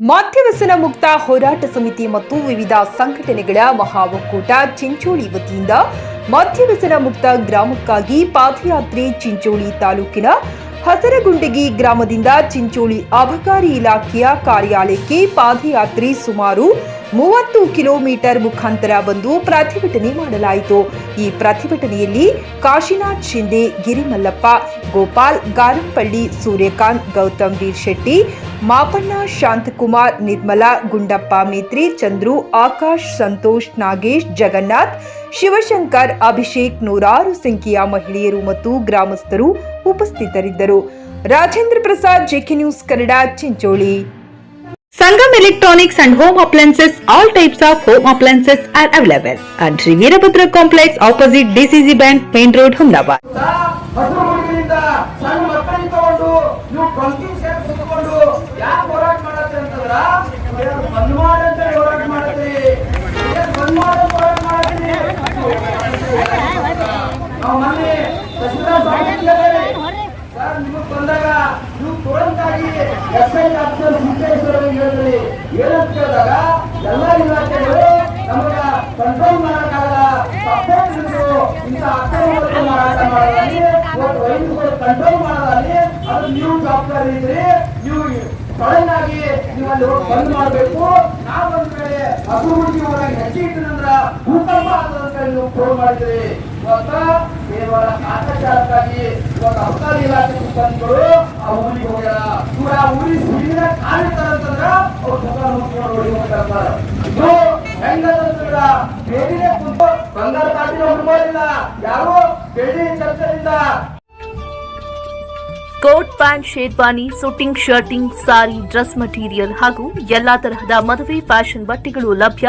ಮದ್ಯವ್ಯಸನ ಮುಕ್ತ ಹೋರಾಟ ಸಮಿತಿ ಮತ್ತು ವಿವಿಧ ಸಂಘಟನೆಗಳ ಮಹಾ ಒಕ್ಕೂಟ ಚಿಂಚೋಳಿ ವತಿಯಿಂದ ಮದ್ಯವ್ಯಸನ ಮುಕ್ತ ಗ್ರಾಮಕ್ಕಾಗಿ ಪಾದಯಾತ್ರೆ ಚಿಂಚೋಳಿ ತಾಲೂಕಿನ ಹಸರಗುಂಡಗಿ ಗ್ರಾಮದಿಂದ ಚಿಂಚೋಳಿ ಅಬಕಾರಿ ಇಲಾಖೆಯ ಕಾರ್ಯಾಲಯಕ್ಕೆ ಪಾದಯಾತ್ರೆ ಸುಮಾರು ಮೂವತ್ತು ಕಿಲೋಮೀಟರ್ ಮುಖಾಂತರ ಬಂದು ಪ್ರತಿಭಟನೆ ಮಾಡಲಾಯಿತು. ಈ ಪ್ರತಿಭಟನೆಯಲ್ಲಿ ಕಾಶಿನಾಥ್ ಶಿಂದೆ, ಗಿರಿಮಲ್ಲಪ್ಪ, ಗೋಪಾಲ್, ಗಾರಂಪಳ್ಳಿ, ಸೂರ್ಯಕಾಂತ್, ಗೌತಮ್ ವೀರ್ ಶೆಟ್ಟಿ ಮಾಪಣ್ಣ ಶಾಂತಕುಮಾರ್ ನಿರ್ಮಲಾ ಗುಂಡಪ್ಪ ಮೇತ್ರಿ ಚಂದ್ರು ಆಕಾಶ್ ಸಂತೋಷ್ ನಾಗೇಶ್ ಜಗನ್ನಾಥ್ ಶಿವಶಂಕರ್ ಅಭಿಷೇಕ್ ನೂರಾರು ಸಂಖ್ಯೆಯ ಮಹಿಳೆಯರು ಮತ್ತು ಗ್ರಾಮಸ್ಥರು ಉಪಸ್ಥಿತರಿದ್ದರು. Rajendra Prasad JK news Kannada Chincholi. Sangam electronics and home appliances all types of home appliances are available and Shri Veerabhadra complex opposite DCC bank main road Humnabad ತಗೊಂಡು ನೀವು ನಾವು ಮೊನ್ನೆ ಸರ್ ಬಂದಾಗ ನೀವು ಕಂಟ್ರೋಲ್ ಸಪ್ರೇಟ್ ಕಂಟ್ರೋಲ್ ಅದು ನೀವು ಜವಾಬ್ದಾರಿ ಇದ್ರಿ. ನೀವು ಆಗಿ ಮಾಡಬೇಕು. ನಾವು ಬಂದ ಮೇಲೆ ಹಸು ಹುಡುಗಿ ಹೋದಾಗ ಭೂಕಂಪ ನೀವು ಫೋನ್ ಮಾಡಿದ್ರಿ. ಕೇವಲ ಕಾಟಚಾರಕ್ಕಾಗಿ ಇವಾಗ ಅಬಕಾರಿ ಇಲಾಖೆ ಸಿಬ್ಬಂದಿಗಳು ಆ ಊರಿಗೆ ಹೋಗ್ಯಾರ. ಇವ್ರ ಆ ಇದು ಬೇಡಿನೇ ಕುಂತು ಯಾರೋ ಬೇಡಿ ಚರ್ಚೆಯಿಂದ coat pant, sherwani suiting shirting, sari, dress material ಹಾಗೂ ಎಲ್ಲಾ ತರಹದ ಮದುವೆ, ಫ್ಯಾಷನ್ ಬಟ್ಟೆಗಳು ಲಭ್ಯ.